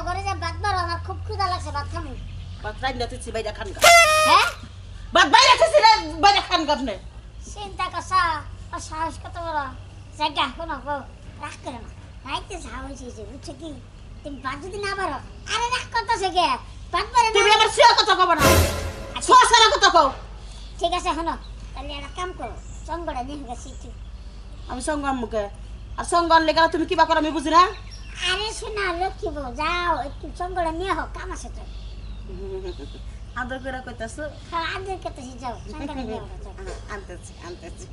যাও ঘরে যা ভাত মারো আমার খুব ক্ষুধা লাগছে ভাত খামু বাদ রাইন্দা তুই বাইরে খান হ্যাঁ? বাদ বাইরে তুই বাইরে খান আপনি। চিন্তা ও সাহস কত বড়? জায়গা শোনো গো রাগ করে না। রাইতে সাহস হয়েছে বুঝছ কি? তুমি ভাত যদি না পারো আরে রাগ করতেছে কে? ভাত পারে তুমি না আমার সিয়া কথা কব না। কথা কও। ঠিক আছে শোনো তাহলে একটা কাম করো চঙ্গড়া নিয়ে গেছি আমি সঙ্গম মুখে আর সঙ্গম লেগে তুমি কিবা করো আমি বুঝি না? আরে শোনা লক্ষ্মী বউ যাও একটু চঙ্গড়া নিয়ে হোক কাম আছে তো। আদর করে কইতাছো? হ্যাঁ আদের কাছে যাও নিয়ে হোক। আনতেছি আনতেছি।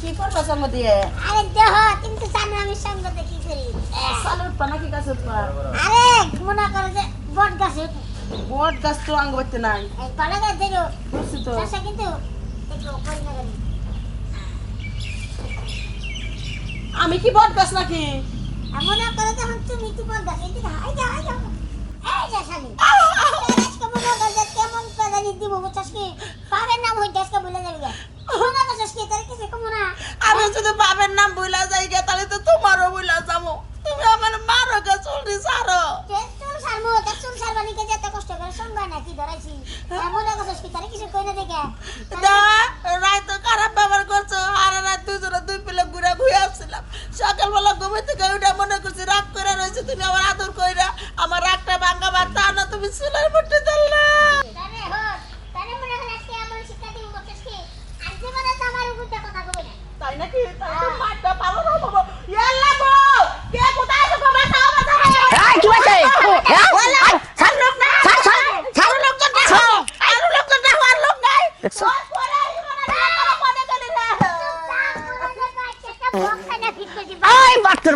কি করবা সঙ্গ দিয়ে? আরে দেহ তুমি তো জানো আমি সঙ্গ দেখি করি? সালুট পানা কি কাছে তোমার আরে মনে করো যে বট গাছে বট গাছ তো আঙ্গ নাই। পালা গাছ দেখো বুঝছি তো। কিন্তু আমি কি বট গাছ নাকি? আর মনে করো যখন তুমি তো বট গাছ যাও হাই যাও এই যা শালি আজকে মনে যে কেমন দিব বুঝছস কি নাম বলে যাবি গা মনে করছস কি তোর কিছু কমো না আমি যদি বাবার নাম ভুলা যাই গে তাহলে তো তোমারও ভুলা যাব। তুমি আমার মারো গে চুলটি সারো। যে চুল সারমো তা চুল সারবানিকে যে এত কষ্ট করে সঙ্গ নাকি ধরাইছি? আর মনে করছস কি তোর কিছু কই না দেখে সকালবেলা থেকে উঠে মনে করছি, রাগ করে রয়েছে, তুমি আমার আদর কইরা আমার রাগটা বার তা না, তুমি চুলার মধ্যে ধরলে তারে হোক তারে মনে হয় আজকে এমন শিক্ষা দিব বুঝছস কি আর জীবনে তো আমার উপর দিয়ে কথা কই না তাই নাকি তাই তো মারটা ভালো না বাবা ইয়াল্লা গো কে কোথায় আছো গো বাঁচাও বাঁচাও এই, কি হয়েছে? হ্যাঁ? ওলা ছাড় লোক না ছাড়, ছাড়, ছাড়। আরও লোকজন দেখো আরও লোকজন দেখো আর লোক নাই দেখছ? ওই পরে জীবনে মনে গেলি না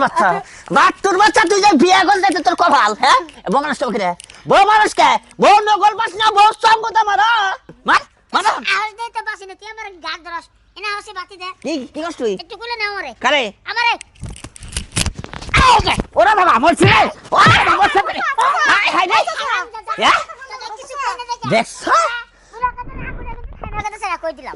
বাচ্চা। বাট্টুর বাচ্চা তুই যে বিয়ে করতে তো তোর কপাল হ্যাঁ? বউ মানুষ রে বউ মানুষ কে বউ নগর বাস না বউ সঙ্গ তো মার মার। মার আওয়াজ দে বাসি না তুই আমার গাত ধরস। এনা হসে বাতি দে। কি কি করছ তুই? একটু কুলে না আমারে। কারে? আমারে। ওরা বাবা মরছি রে। ওরা বাবা মরছে রে। হাই হাই। রে হ্যাঁ? দেখছ?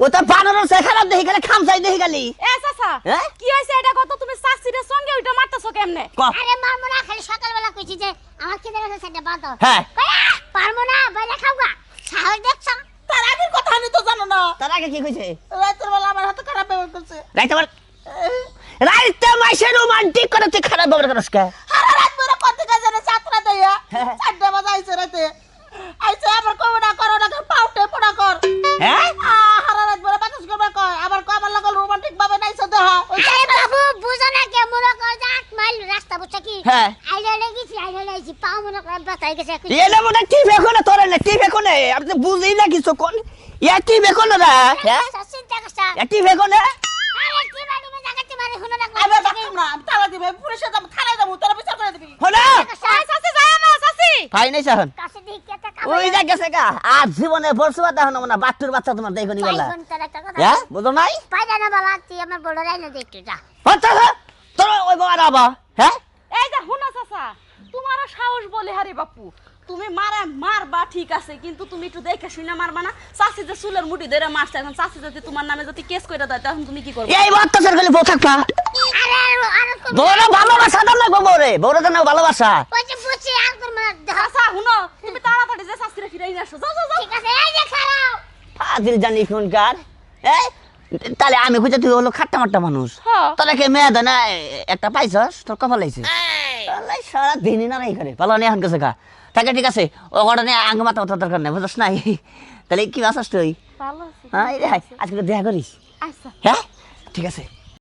ও তো বানর সে খারাপ দেখি গেলে খামসাই দেখি গেলি। এ চাচা হ্যাঁ? কি হয়েছে? এটা কত তুমি চাষিদের সঙ্গে ওইটা মারতেছো কেমনে? ক? আরে মারমু না খালি সকালবেলা কইছি যে আমার কি দেখে সেটা বাতো হ্যাঁ। কয়া না বাইরে খাওগা সাহস দেখছ? তার আগের কথা আমি তো জানো না। তার আগে কি কইছে? রাতের বেলা আমার হাতে খারাপ ব্যবহার করছে। রাইতে আমার রাইতে মাইসে রোমান্টিক করে তুই খারাপ ব্যবহার করিস কে? রাত করতে কাজে না। বাজে আইছে রাতে। আইছে আবার কবে মাইল রাস্তা কি? হ্যাঁ। আইলে লেগেছি আইলে লেগেছি পাও মনে কর বাতাই গেছে এলে মনে টিভি কোনে তোরে না টিভি কোনে আপনি বুঝি না কিছু কোন? ইয়া টিভি কোনে না হ্যাঁ? চিন্তা করছা ইয়া টিভি কোনে আরে কি বাড়ি মে জাগাতে মারে শুনো না না আমি তালা দিবে পুলিশে যাব থানায় যাব তোরা বিচার করে দিবি। হলো চাষি যায় না চাষি ভাই নাই সাহন। কাছে দেখি কেটা ওই যা গেছে গা আর জীবনে বলছো বাতা হনো না বাট্টুর বাচ্চা তোমার দেখো নি বলা। হ্যাঁ বুঝো নাই? পাইদা না বালা তুই আমার বড় রাইলে দেখতে যা। হচ্ছে তোর ওই বাবা হ্যাঁ? এই যে হুনা চাচা তোমারও সাহস বলে হারে বাপু। তুমি মারা মারবা ঠিক আছে কিন্তু তুমি একটু দেখে শুনে মারবা না। চাষি যে চুলের মুঠি ধরে মারছে এখন চাষি যদি তোমার নামে যদি কেস করে দেয় তখন তুমি কি করবে? এই অত্যাচার করলে বউ থাকবা? আরে আরে আরে বউর ভালোবাসা দাম লাগবো বউরে বউরে। তো না ভালোবাসা। চাচা হুনো তুমি তাড়াতাড়ি যে চাষিরে ফিরাই আসো। যাও যাও যাও। ঠিক আছে এই যে খারাও ফাজিল জানি কোনকার এই তাহলে আমি খুঁজে তুই হলো খাট্টা মাট্টা মানুষ। তোরা কে মেয়ে না একটা পাইছস তোর কপাল লাগছে সারা দিনই না নাই করে ভালো নেই এখন কাছে থাকে তাকে ঠিক আছে ও ঘটনে আঙ্গ মাথা মাথা দরকার নেই বুঝছ নাই? তাহলে কি আসাস তুই? হ্যাঁ আজকে দেখা করিস। আচ্ছা। হ্যাঁ? ঠিক আছে।